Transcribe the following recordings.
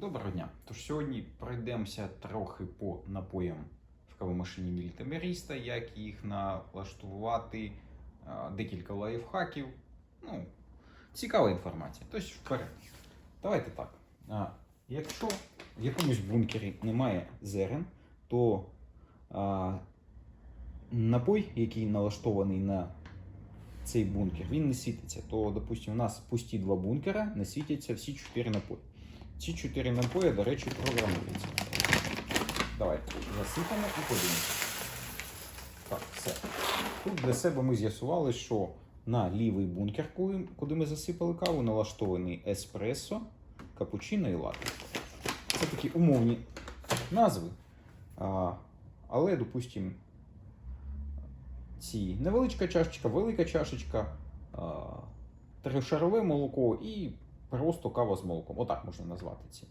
Доброго дня. Тож сьогодні пройдемося трохи по напоям в кавомашині мілітамеріста, як їх налаштувати, декілька лайфхаків. Ну, цікава інформація. Тож вперед. Давайте так. А, якщо в якомусь бункері немає зерен, то а, напой, який налаштований на цей бункер, він не світиться. То, допустимо, у нас пусті два бункера, не світяться всі чотири напої. Ці чотири напої, до речі, програмуються. Давайте засипаємо і подивимося. Так, все. Тут для себе ми з'ясували, що на лівий бункер, куди ми засипали каву, налаштований еспресо, капучино і латте. Це такі умовні назви. Але, допустимо, ці невеличка чашечка, велика чашечка, а, трьохшарове молоко і просто кава з молоком. Отак можна назвати ці.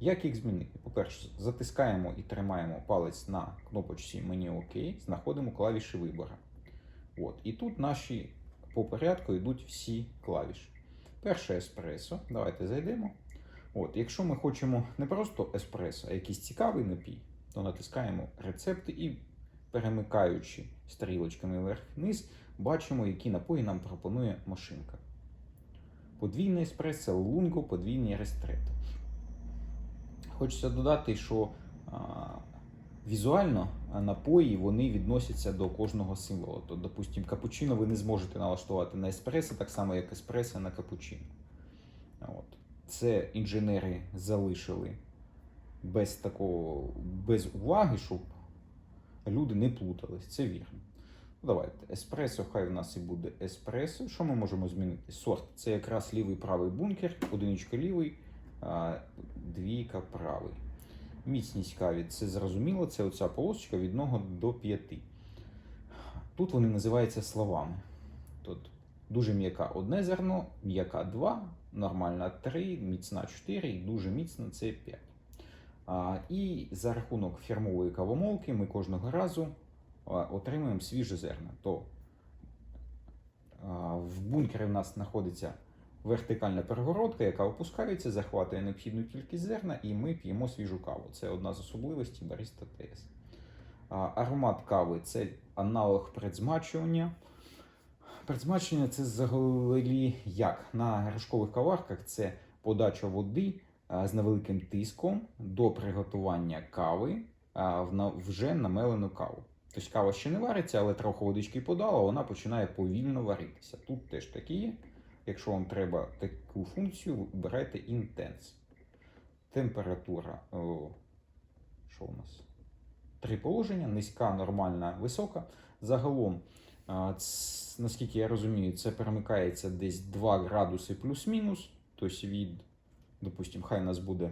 Як їх змінити? По-перше, затискаємо і тримаємо палець на кнопочці мені ОК, знаходимо клавіші вибору. От. І тут наші по порядку йдуть всі клавіші. Перше еспресо. Давайте зайдемо. От. Якщо ми хочемо не просто еспресо, а якийсь цікавий напій, то натискаємо рецепти і перемикаючи стрілочками вверх-вниз, бачимо, які напої нам пропонує машинка. Подвійне еспресо, лунго, подвійний рестрето. Хочеться додати, що а, візуально напої вони відносяться до кожного символу. То, допустимо, капучино ви не зможете налаштувати на еспресо, так само, як еспресо на капучино. От. Це інженери залишили без такого, без уваги, щоб люди не плутались. Це вірно. Ну, Давайте. Еспресо, хай в нас і буде еспресо. Що ми можемо змінити? Сорт. Це якраз лівий правий бункер, одиничка лівий, двійка правий. Міцність каві це зрозуміло, це оця полосочка від 1 до 5. Тут вони називаються словами. Тут дуже м'яка одне зерно, м'яка 2, нормальна 3, міцна 4 і дуже міцна це 5. А, і за рахунок фірмової кавомолки ми кожного разу отримуємо свіже зерна. То в бункері в нас знаходиться вертикальна перегородка, яка опускається, захватує необхідну кількість зерна, і ми п'ємо свіжу каву. Це одна з особливостей Barista TS. А, Аромат кави це аналог предзмачування. Предзмачення це взагалі як? На гаршкових каварках це подача води з невеликим тиском до приготування кави вже намелену каву. Тобто кава ще не вариться, але трохи водички подала, вона починає повільно варитися. Тут теж такі є. Якщо вам треба таку функцію, вибирайте Intense. Температура. О, що у нас? Три положення: низька, нормальна, висока. Загалом, наскільки я розумію, це перемикається десь 2 градуси плюс-мінус. Тобто від, допустимо, хай у нас буде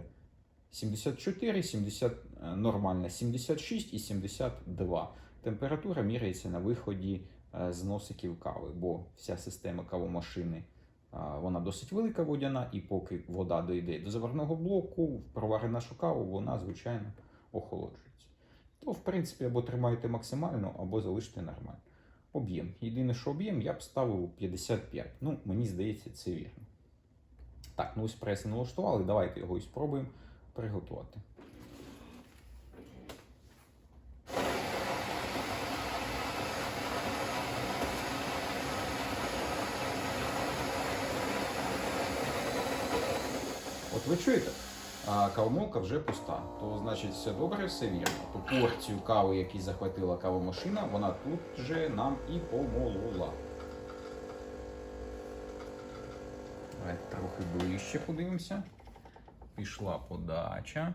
74, 70, е, нормальна 76 і 72. Температура міряється на виході е, з носиків кави, бо вся система кавомашини вона досить велика водяна, і поки вода дойде до заварного блоку, провари нашу каву, вона, звичайно, охолоджується. То, в принципі, або тримаєте максимально, або залишите нормально. Об'єм. Єдине, що об'єм, я б ставив 55. Ну, мені здається, це вірно. Так, ну ось преси налаштували, давайте його і спробуємо приготувати. От ви чуєте? А кавомолка вже пуста. То значить все добре, все вірно. Ту порцію кави, яку захватила кавомашина, вона тут же нам і помолола. Давайте трохи ближче подивимося. Пішла подача.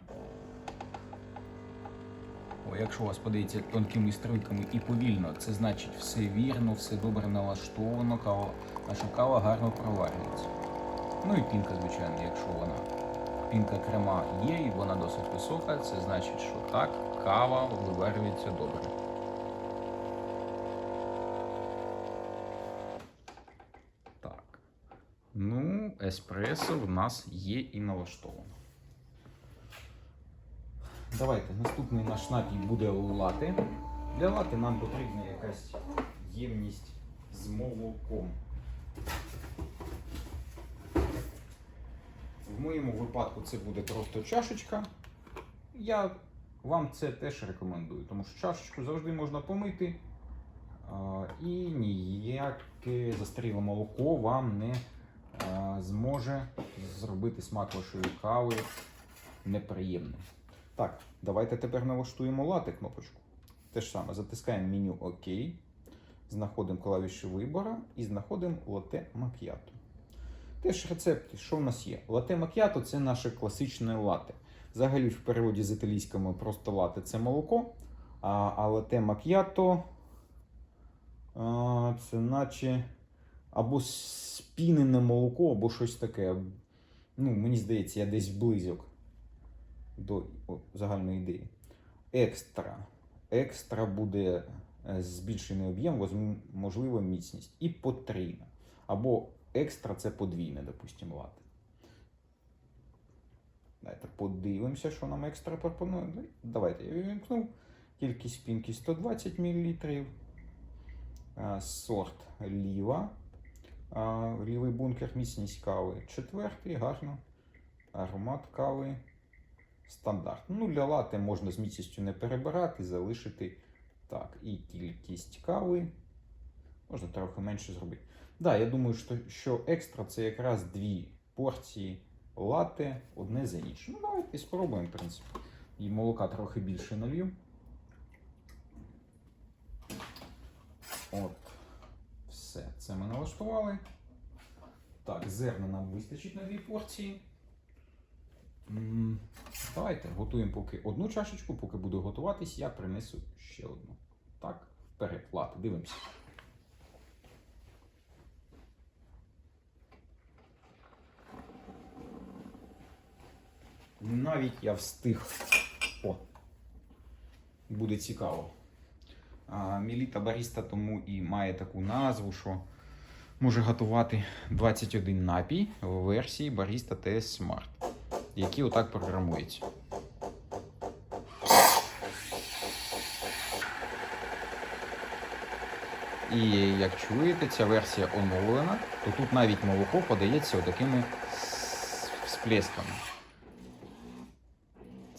О, якщо у вас подається тонкими струйками і повільно, це значить все вірно, все добре налаштовано, кава, наша кава гарно проварюється. Ну і пінка, звичайно, якщо вона пінка крема є і вона досить висока, це значить, що так, кава виварюється добре. Так. Ну, еспресо в нас є і налаштовано. Давайте наступний наш напій буде лати. Для лати нам потрібна якась ємність з молоком. В моєму випадку це буде просто чашечка. Я вам це теж рекомендую, тому що чашечку завжди можна помити, і ніяке застаріле молоко вам не зможе зробити смак вашої кави неприємним. Так, давайте тепер налаштуємо лати кнопочку. Те ж саме, затискаємо меню ОК, знаходимо клавіші вибору і знаходимо лате макіато. Теж рецепти, що в нас є? Лате макіато це наше класичне лате. Взагалі, в переводі з італійському просто лате це молоко, а, а лате макіато а, це наче або спінене молоко, або щось таке. Ну, мені здається, я десь близьок до загальної ідеї. Екстра. Екстра буде е, збільшений об'єм, можливо, міцність. І потрійна. Або екстра це подвійне, допустимо, лати. Давайте подивимося, що нам екстра пропонує. Ну, Давайте я вимкнув. Кількість пінки 120 мл. Сорт ліва. Лівий бункер, міцність кави. Четвертий, гарно. Аромат кави. Стандарт. Ну, для лати можна з міцністю не перебирати, залишити так. І кількість кави. Можна трохи менше зробити. Да, я думаю, що, що екстра це якраз дві порції лате одне за інше. Ну, давайте спробуємо, в принципі. І молока трохи більше налью. От. Все, це ми налаштували. Так, зерна нам вистачить на дві порції. Давайте готуємо поки одну чашечку, поки буду готуватись, я принесу ще одну. Так, вперед, лати, дивимося. Навіть я встиг. О! Буде цікаво. Міліта Баріста тому і має таку назву, що може готувати 21 напій в версії Barista TS Smart, які отак програмуються. І як чуєте, ця версія оновлена, то тут навіть молоко подається отакими с- всплесками.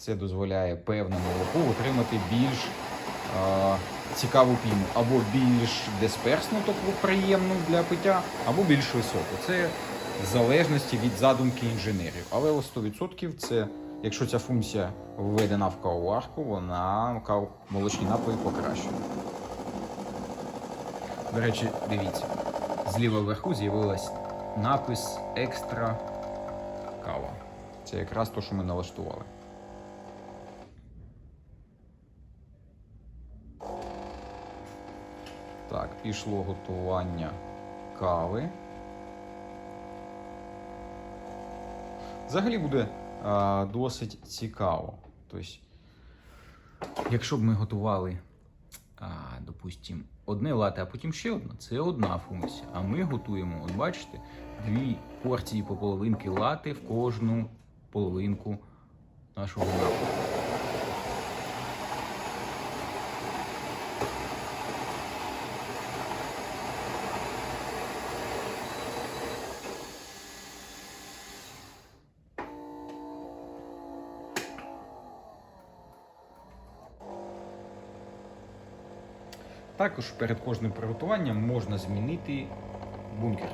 Це дозволяє певне молоко отримати більш е, цікаву піну, або більш дисперсну, тобто приємну для пиття, або більш високу. Це в залежності від задумки інженерів. Але о 100% це, якщо ця функція введена в кавоварку, вона кав... молочні напої покращує. До речі, дивіться, зліва вверху з'явилась напис екстра кава. Це якраз те, що ми налаштували. Так, пішло готування кави. Взагалі буде а, досить цікаво. Тобто, якщо б ми готували, а, допустимо, одне лате, а потім ще одне, це одна функція. А ми готуємо, от бачите, дві порції по половинки лати в кожну половинку нашого напою. Також перед кожним приготуванням можна змінити бункер.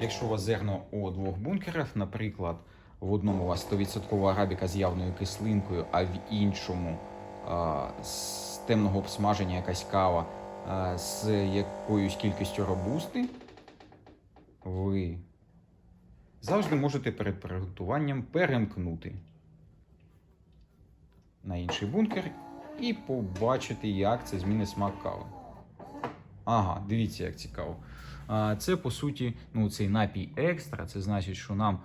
Якщо у вас зерно у двох бункерах, наприклад, в одному у вас 100% арабіка з явною кислинкою, а в іншому а, з темного обсмаження якась кава а, з якоюсь кількістю робусти, ви завжди можете перед приготуванням перемкнути на інший бункер і побачити, як це змінить смак кави. Ага, дивіться, як цікаво. Це по суті, ну цей напій екстра. Це значить, що нам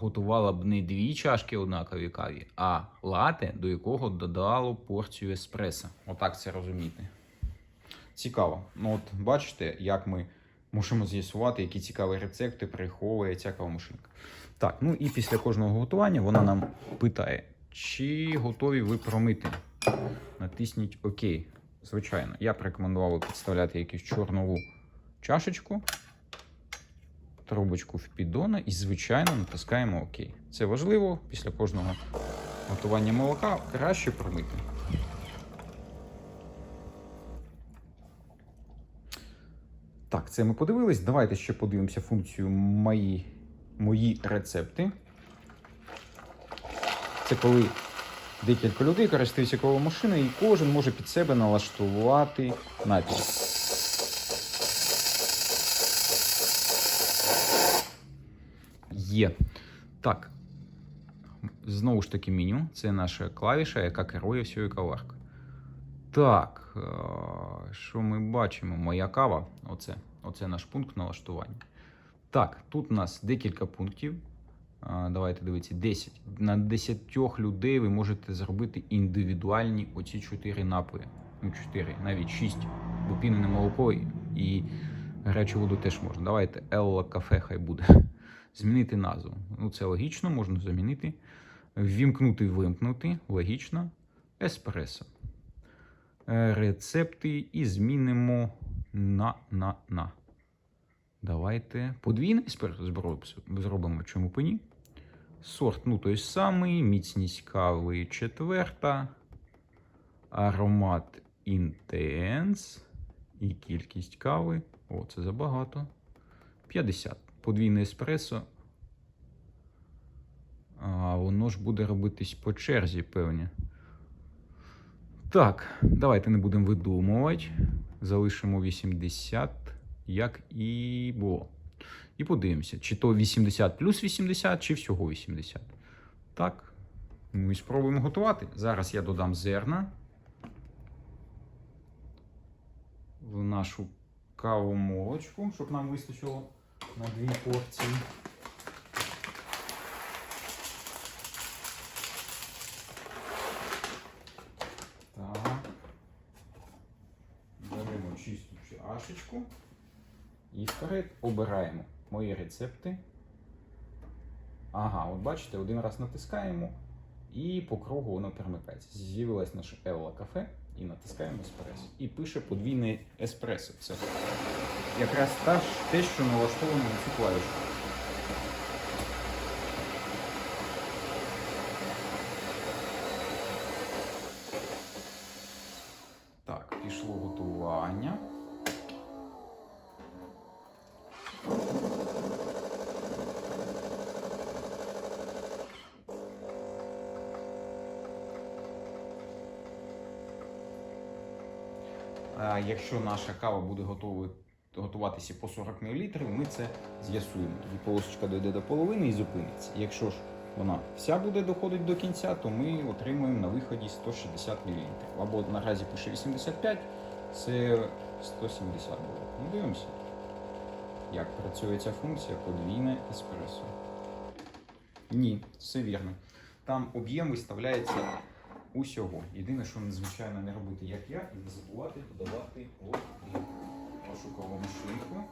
готувала б не дві чашки однакові каві, а лате, до якого додало порцію еспресо. Отак це розуміти. Цікаво. Ну от бачите, як ми можемо з'ясувати, які цікаві рецепти приховує ця кавомашинка. Так, ну і після кожного готування вона нам питає, чи готові ви промити. Натисніть ОК. Звичайно, я б рекомендував підставляти якусь чорнову чашечку. трубочку в піддона і, звичайно, натискаємо ОК. Це важливо після кожного готування молока краще промити. Так, це ми подивились. Давайте ще подивимося функцію мої, мої рецепти. Це коли декілька людей користуються кавомашиною, і кожен може під себе налаштувати напій. Є. Так. Знову ж таки, меню. Це наша клавіша, яка керує всією каваркою. Так, е, що ми бачимо? Моя кава. Оце, оце наш пункт налаштування. Так, тут у нас декілька пунктів. Давайте дивіться, 10. На 10 людей ви можете зробити індивідуальні оці 4 напої. Ну, 4, навіть 6. Бо пінене молоко і- і гарячу воду теж можна. Давайте Елла кафе хай буде. Змінити назву. Ну, це логічно, можна замінити. Ввімкнути, вимкнути. Логічно. Еспресо. Е, Рецепти і змінимо на на на. Давайте подвійний еспресо зробимо. Чому б ні? Сорт, ну той самий, міцність кави четверта, аромат інтенс і кількість кави. О, це забагато. 50. Подвійне еспресо. А воно ж буде робитись по черзі, певні. Так, давайте не будемо видумувати. Залишимо 80, як і було. І подивимося, чи то 80 плюс 80, чи всього 80. Так. Ну і спробуємо готувати. Зараз я додам зерна в нашу каву молочку, щоб нам вистачило на дві порції. Беремо чисту чашечку. І вперед обираємо мої рецепти. Ага, от бачите, один раз натискаємо і по кругу воно перемикається. З'явилось наше Елла кафе і натискаємо еспресо. І пише подвійний еспресо. Це якраз те, що налаштовано на цю клавішу. Якщо наша кава буде готуватися по 40 мл, ми це з'ясуємо. Тоді полосочка дойде до половини і зупиниться. Якщо ж вона вся буде доходити до кінця, то ми отримуємо на виході 160 мл. Або наразі пише 85, це 170 було. Ну, дивимося, як працює ця функція подвійне еспресо. Ні, все вірно. Там об'єм виставляється усього. Єдине, що надзвичайно не робити, як я, і не забувати вашу кавомашинку.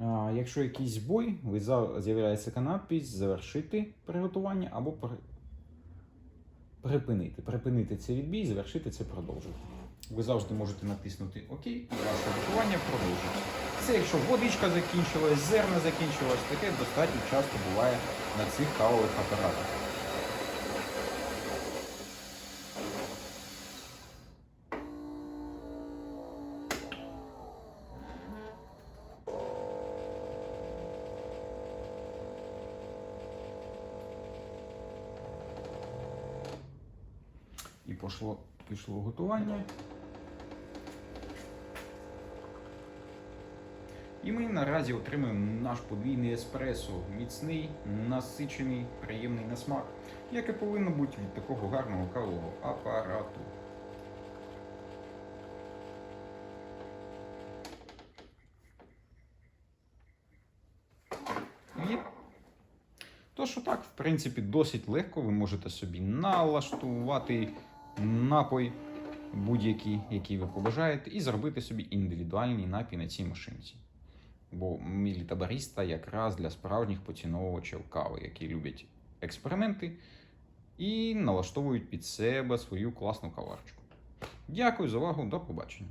А, Якщо якийсь збой, з'являється надпись завершити приготування або припинити. Припинити цей відбій, завершити це продовжити. Ви завжди можете натиснути ОК і ваше готування продовжується. Це якщо водичка закінчилась, зерна закінчилась, таке достатньо часто буває на цих кавових апаратах. Пішло, пішло готування. І ми наразі отримуємо наш подвійний еспресо. Міцний, насичений, приємний на смак, як і повинно бути від такого гарного кавового апарату. Є. То, що так, в принципі, досить легко. Ви можете собі налаштувати напой будь-який, який ви побажаєте, і зробити собі індивідуальний напій на цій машинці. Бо мілітабариста якраз для справжніх поціновувачів кави, які люблять експерименти і налаштовують під себе свою класну каварочку. Дякую за увагу, до побачення.